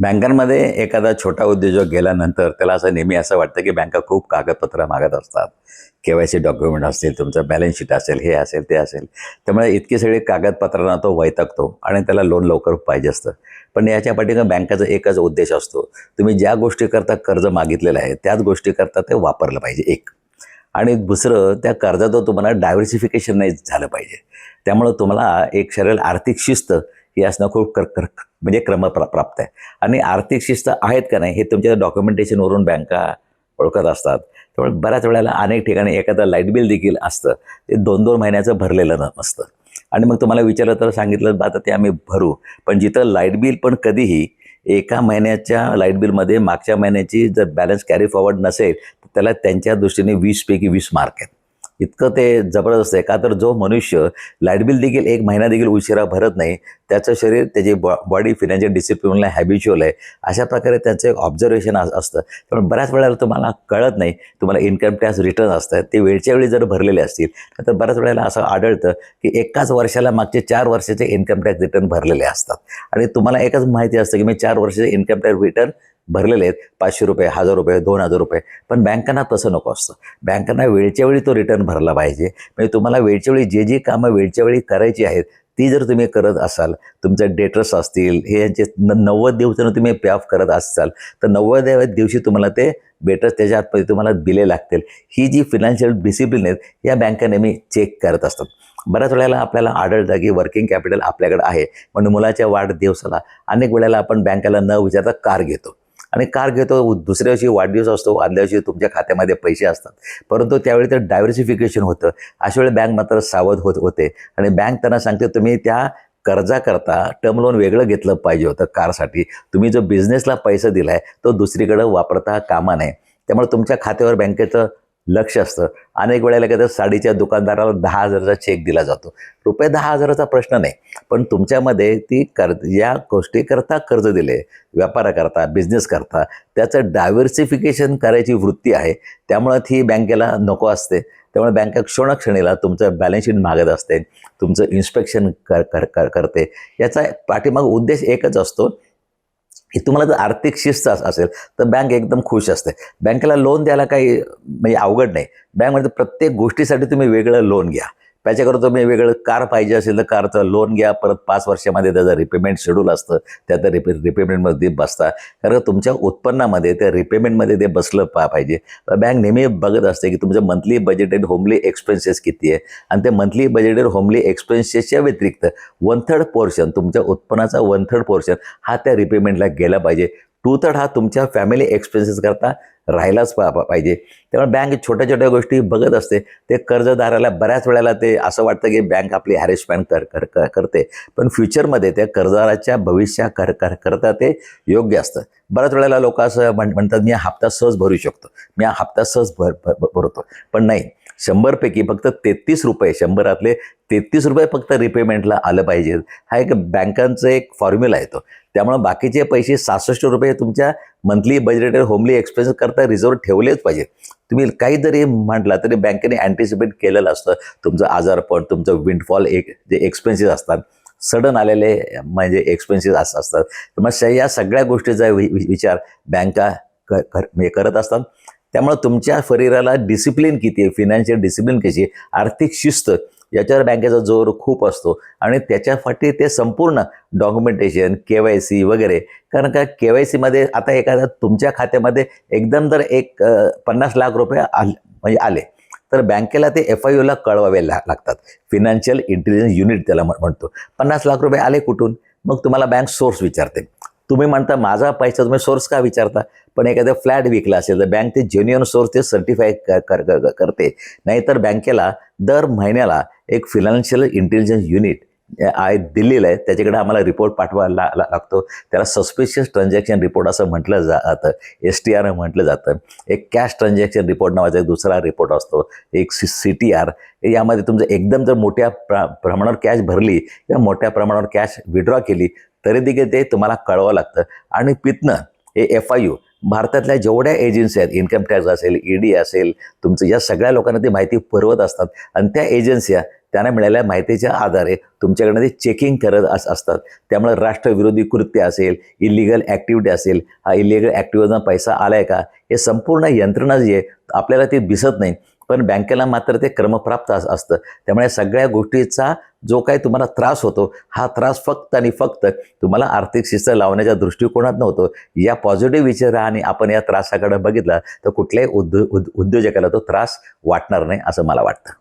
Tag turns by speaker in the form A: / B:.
A: बँकांमध्ये एखादा छोटा उद्योजक गेल्यानंतर त्याला असं नेहमी असं वाटतं की बँका खूप कागदपत्र मागत असतात. के वाय सी डॉक्युमेंट असतील तुमचं बॅलन्स शीट असेल हे असेल ते असेल. त्यामुळे इतकी सगळी कागदपत्रांना तो वैतकतो आणि त्याला लोन लवकर पाहिजे असतं. पण याच्या पाठीमागे बँकेचा एकच उद्देश असतो. तुम्ही ज्या गोष्टीकरता कर्ज मागितलेलं आहे त्याच गोष्टीकरता ते वापरलं पाहिजे एक. आणि दुसरं त्या कर्जाचं तुम्हाला डायव्हर्सिफिकेशन नाही झालं पाहिजे. त्यामुळं तुम्हाला एक शरीर आर्थिक शिस्त ही असणं खूप कर कर म्हणजे क्रम प्रा प्राप्त आहे. आणि आर्थिक शिस्त आहेत का नाही हे तुमच्या डॉक्युमेंटेशनवरून बँका ओळखत असतात. त्यामुळे बऱ्याच वेळेला अनेक ठिकाणी एखादं लाइट बिल देखील असतं. ते दोन दोन महिन्याचं भरलेलं न नसतं. आणि मग तुम्हाला विचारलं तर सांगितलं बा आता ते आम्ही भरू. पण जिथं लाइट बिल पण कधीही एका महिन्याच्या लाइट बिलमध्ये मागच्या महिन्याची जर बॅलन्स कॅरी फॉरवर्ड नसेल तर त्याला त्यांच्या दृष्टीने वीसपैकी वीस मार्क आहेत. इतकं ते जबरदस्त आहे. का तर जो मनुष्य लाइट बिल देखील एक महिना देखील उशिरा भरत नाही त्याचं शरीर त्याची बॉ बॉडी फिनान्शियल डिसिप्लिनला हॅबिच्युअल आहे. अशा प्रकारे त्यांचं एक ऑब्झर्वेशन असतं. त्यामुळे बऱ्याच वेळेला तुम्हाला कळत नाही तुम्हाला इन्कम टॅक्स रिटर्न असतात. ते वेळच्या वेळी जर भरलेले असतील तर बऱ्याच वेळेला असं आढळतं की एकाच वर्षाला मागचे चार वर्षाचे इन्कम टॅक्स रिटर्न भरलेले असतात. आणि तुम्हाला एकच माहिती असतं की मी चार वर्षाचे इन्कम टॅक्स रिटर्न भरलेले आहेत. पाचशे रुपये हजार रुपये दोन हजार रुपये. पण बँकांना तसं नको असतं. बँकांना वेळच्या वेळी तो रिटर्न भरला पाहिजे. म्हणजे तुम्हाला वेळच्या वेळी जे जी कामं वेळच्या वेळी करायची आहेत ती जर तुम्ही करत असाल तुमचे डेटर्स असतील हे यांचे न नव्वद दिवसानं तुम्ही पे ऑफ करत असाल तर नव्वद दिवशी तुम्हाला ते बेटर्स त्याच्या आतमध्ये तुम्हाला बिले लागतील. ही जी फिनान्शियल डिसिप्लिन आहेत या बँका नेहमी चेक करत असतात. बऱ्याच वेळेला आपल्याला आढळतं की वर्किंग कॅपिटल आपल्याकडे आहे. म्हणून मुलाच्या वाढदिवसाला अनेक वेळेला आपण बँकेला न विचारता कार घेतो. आणि कार घेतो दुसऱ्या दिवशी वाढदिवस असतो आदल्या दिवशी तुमच्या खात्यामध्ये पैसे असतात. परंतु त्यावेळी तर डायव्हर्सिफिकेशन होतं. अशा वेळी बँक मात्र सावध होत होते. आणि बँक त्यांना सांगते तुम्ही त्या कर्जाकरता टर्म लोन वेगळं घेतलं पाहिजे होतं कारसाठी. तुम्ही जो बिझनेसला पैसा दिला आहे तो दुसरीकडं वापरता कामा नये. त्यामुळे तुमच्या खात्यावर बँकेचं लक्ष असतं. अनेक वेळेला काय तर साडीच्या दुकानदाराला दहा हजाराचा चेक दिला जातो. रुपये दहा हजाराचा प्रश्न नाही. पण तुमच्यामध्ये ती कर या गोष्टीकरता कर्ज दिले व्यापाराकरता बिझनेस करता त्याचं डायव्हर्सिफिकेशन करायची वृत्ती आहे. त्यामुळं ती बँकेला नको असते. त्यामुळे बँका क्षणक्षणीला तुमचं बॅलन्स शीट मागत असते. तुमचं इन्स्पेक्शन कर कर करते. याचा पाठीमाग उद्देश एकच असतो तुम्हाला जर आर्थिक शिस्त असेल तर बँक एकदम खुश असते. बँकेला लोन द्यायला काही म्हणजे अवघड नाही. बँकमध्ये प्रत्येक गोष्टीसाठी तुम्ही वेगळं लोन घ्या. त्याच्याकरता तुम्ही वेगळं कार पाहिजे असेल तर कारचं लोन घ्या. परत पाच वर्षामध्ये त्याचं रिपेमेंट शेड्यूल असतं. त्या रिपे रिपेमेंटमध्ये बसता. कारण तुमच्या उत्पन्नामध्ये त्या रिपेमेंटमध्ये ते बसलं पा पाहिजे. बँक नेहमी बघत असते की तुमचं मंथली बजेटेड होमली एक्सपेन्सेस किती आहे. आणि ते मंथली बजेटेड होमली एक्सपेन्सेसच्या व्यतिरिक्त वन थर्ड पोर्शन तुमच्या उत्पन्नाचा वन थर्ड पोर्शन हा त्या रिपेमेंटला गेला पाहिजे. टू थर्ड हा तुमच्या फॅमिली एक्सपेन्सेस करता राहिलाच पा पाहिजे. त्यामुळे बँक छोट्या छोट्या गोष्टी बघत असते. ते कर्जदाराला बऱ्याच वेळेला ते असं वाटतं की बँक आपली हॅरेसमेंट कर कर कर- करते. पण फ्युचरमध्ये त्या कर्जदाराच्या भविष्या कर कर करता ते योग्य असतं. बऱ्याच वेळेला लोक असं म्हण म्हणतात मी हा हप्ता सहज भरू शकतो. मी हा हप्ता सहज भर भरतो. पण नाही. शंभरपैकी फक्त तेहतीस रुपये शंभरातले तेहतीस रुपये फक्त रिपेमेंटला आलं पाहिजे. हा एक बँकांचं एक फॉर्म्युला येतो त्यामुळं बाकीचे पैसे सहासष्ट रुपये तुमच्या मंथली बजेटेड होमली एक्सपेन्सेस करता रिझर्व्ह ठेवलेच पाहिजे. तुम्ही काही जरी म्हटला तरी बँकेने अँटिसिपेट केलेलं असतं. तुमचं आजारपण तुमचं विंडफॉल एक जे एक्सपेन्सेस असतात सडन आलेले म्हणजे एक्सपेन्सेस अस असतात. मग या सगळ्या गोष्टीचा वि- विचार बँका क कर म्हणजे करत असतात. त्यामुळं तुमच्या शरीराला डिसिप्लिन किती आहे फिनान्शियल डिसिप्लिन कशी आहे आर्थिक शिस्त याच्यावर बँकेचा जोर खूप असतो. आणि त्याच्यासाठी ते संपूर्ण डॉक्युमेंटेशन के वाय सी वगैरे. कारण का के वाय सीमध्ये आता एखादा तुमच्या खात्यामध्ये एकदम जर एक पन्नास लाख रुपये आले म्हणजे आले. तर बँकेला ते एफ आय यूला कळवावे लागतात. फिनान्शियल इंटेलिजन्स युनिट त्याला म्हणतो. पन्नास लाख रुपये आले कुठून? मग तुम्हाला बँक सोर्स विचारते. तुम्ही म्हणता माझा पैसा तुम्ही सोर्स का विचारता? पण एखादा फ्लॅट विकला असेल तर बँक ते जेन्युअन सोर्स ते सर्टिफाय कर कर- करते. नाहीतर बँकेला दर महिन्याला एक फिनान्शियल इंटेलिजन्स युनिट आहे दिल्लीला आहे. त्याच्याकडे आम्हाला रिपोर्ट पाठवायला ला- लागतो. त्याला सस्पिशियस ट्रान्झॅक्शन रिपोर्ट असं म्हटलं जातं. एस टी आर म्हटलं जातं. एक कॅश ट्रान्झॅक्शन रिपोर्ट नावाचा एक दुसरा रिपोर्ट असतो. एक सी सी टी आर यामध्ये तुमचं एकदम जर मोठ्या प्र प्रमाणावर कॅश भरली किंवा मोठ्या प्रमाणावर कॅश विड्रॉ केली तरी देखील ते तुम्हाला कळवावं लागतं. आणि पितनं हे एफ आय यू भारतातल्या जेवढ्या एजन्सी आहेत इन्कम टॅक्स असेल ई डी असेल तुमचं या सगळ्या लोकांना ती माहिती पुरवत असतात. आणि त्या एजन्सिया त्यांना मिळालेल्या माहितीच्या आधारे तुमच्याकडनं ते चेकिंग करत अस असतात. त्यामुळे राष्ट्रविरोधी कृत्य असेल इलिगल ॲक्टिव्हिटी असेल हा इलिगल ॲक्टिव्हिटीचा पैसा आला आहे का? हे संपूर्ण यंत्रणा जी आहे आपल्याला ते दिसत नाही. पण बँकेला मात्र ते क्रमप्राप्त अस असतं. त्यामुळे सगळ्या गोष्टीचा जो काही तुम्हाला त्रास होतो हा त्रास फक्त आणि फक्त तुम्हाला आर्थिक शिस्त लावण्याच्या दृष्टिकोनात नव्हतो. या पॉझिटिव्ह विचाराने आपण या त्रासाकडे बघितला तर कुठल्याही उद्यो उद उद्योजकाला तो त्रास वाटणार नाही असं मला वाटतं.